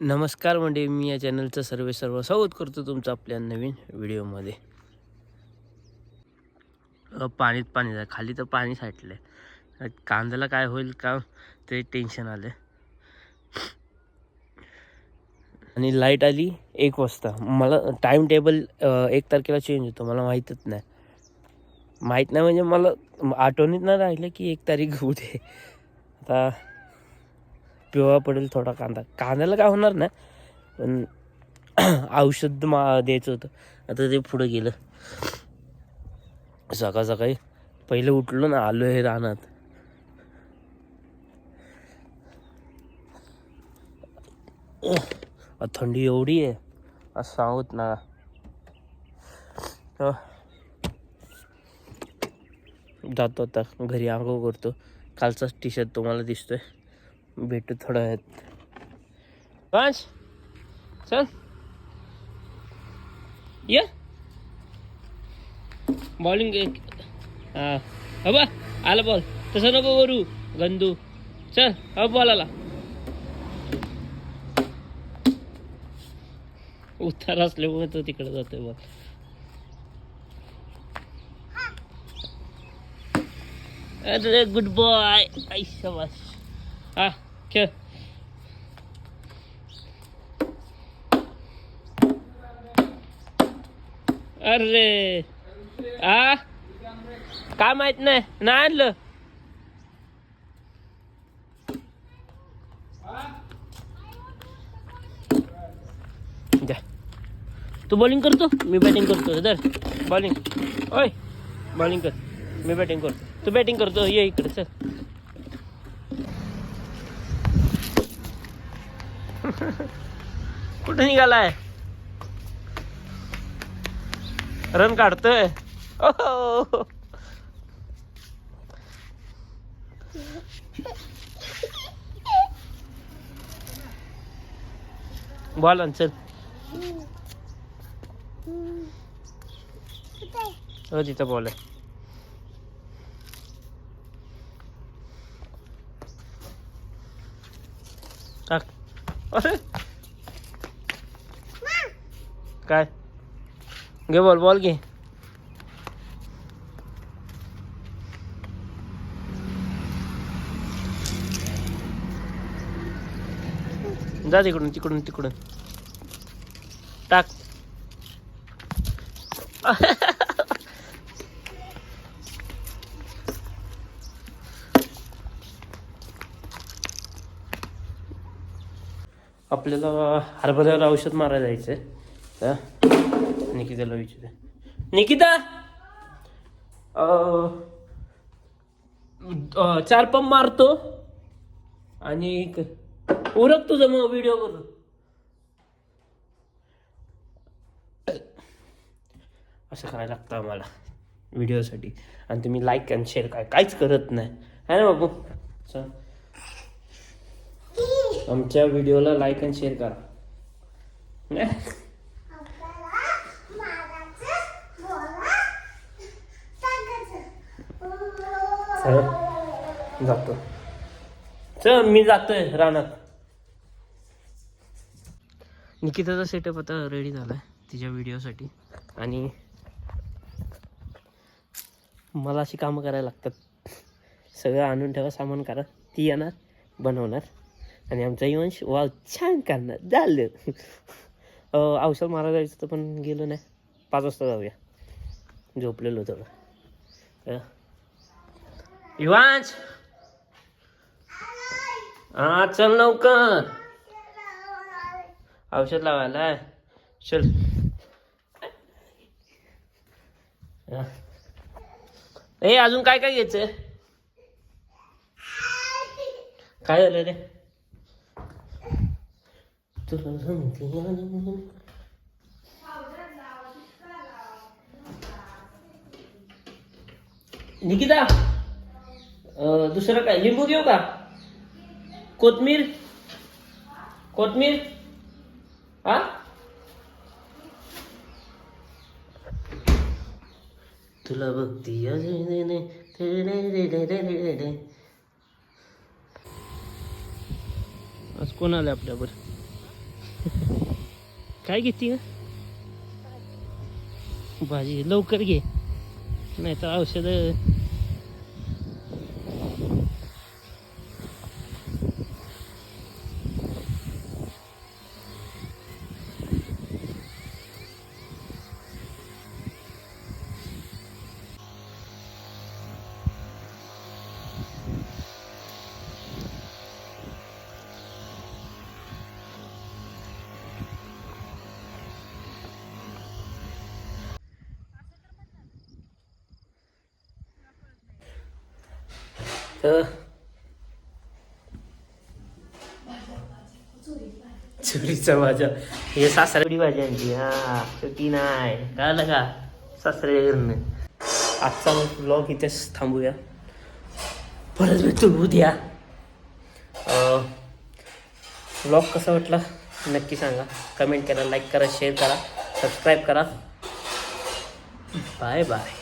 नमस्कार म्हणजे मी या चॅनलचं सर्व सर्व स्वागत करतो तुमचं आपल्या नवीन व्हिडिओमध्ये. पाणीत पाणी झालं खाली तर पाणी साठलं आहे कांद्याला काय होईल का ते टेन्शन आलं आणि लाइट आली एक वाजता. मला टाईम टेबल एक तारखेला चेंज होतो मला माहीतच नाही. माहीत नाही म्हणजे मला आठवणीत नाही राहिलं की एक तारीख होते आता पिवळा पडेल थोडा कांदा. कांद्याला काय होणार नाही पण औषध मा द्यायचं होतं. आता ते पुढं गेलं. सकाळ सकाळी पहिले उठलो ना आलो हे रानात. थंडी एवढी आहे. असं सांगत ना. जातो आता. घरी आंघोळ करतो. कालचाच टी शर्ट तुम्हाला दिसतोय. भेटू थोडं आहेत पाच. चल. ये. बॉलिंग हा. हबा आला बॉल तसं नको करू गंदू. चल हा बॉल आला. उतार असल्यामुळे तो तिकडे जातोय बॉल अरे गुड बॉय आई हा. खेळ अरे. आ? काय माहीत नाही. नाही आणलं. द्या. तू बॉलिंग करतो? मी बॅटिंग करतो. दर बॉलिंग ओय. बॉलिंग कर. मी बॅटिंग करतो. तू बॅटिंग करतो. ये इकडे चल. कुठे निघालाय? रन काढतोय. बॉल आण चल. हो तिथं बॉल. आहे अरे. काय? घे बॉल बॉल घे. जा तिकडून तिकडून तिकडून. टाक. आपल्याला हरभऱ्यावर औषध मारायला जायचंय. तर निकिताला विचार निकिता! चार पंप मारतो. आणि उरक तुझं मग व्हिडिओ करू असं करायला लागतं आम्हाला व्हिडिओसाठी आणि तुम्ही लाईक आणि शेअर काय काहीच करत नाही. है ना बाबू? चल. आमच्या व्हिडिओला लाईक आणि शेअर करा. चल, जातो. चल मी जातोय रानात. निकिताचा सेटअप आता रेडी झालाय तिच्या व्हिडिओसाठी आणि मला अशी कामं करायला लागतात. सगळं आणून ठेवा सामान करा. ती येणार बनवणार. आणि आमचा इवंश वा छान करणार झालं. औषध मारायला जायचं होतं पण गेलो नाही. पाच वाजता जाऊया. झोपलेलो थोडं. अं. युवांश! हा चल लवकर. औषध लावायला. चल. ए अजून काय काय घ्यायचंय? काय झालं रे? तुला सांगते निकिता दुसरं काय? लिंबू घेऊ का? कोथमीर? कोथमीर? हा? तुला बघती आज कोण आलं आपल्यावर? काय घेते भाजी. लवकर घे. नाही तर औषध तर चुरीचा भाज्या हे सासऱ्याची भाजी आणली हा चुकी नाही कळलं का सासऱ्याच्या घरनं आजचा ब्लॉग इथेच थांबूया परत भेटतो उद्या ब्लॉग कसा वाटला? नक्की सांगा. कमेंट करा लाईक करा शेअर करा सबस्क्राईब करा. Bye bye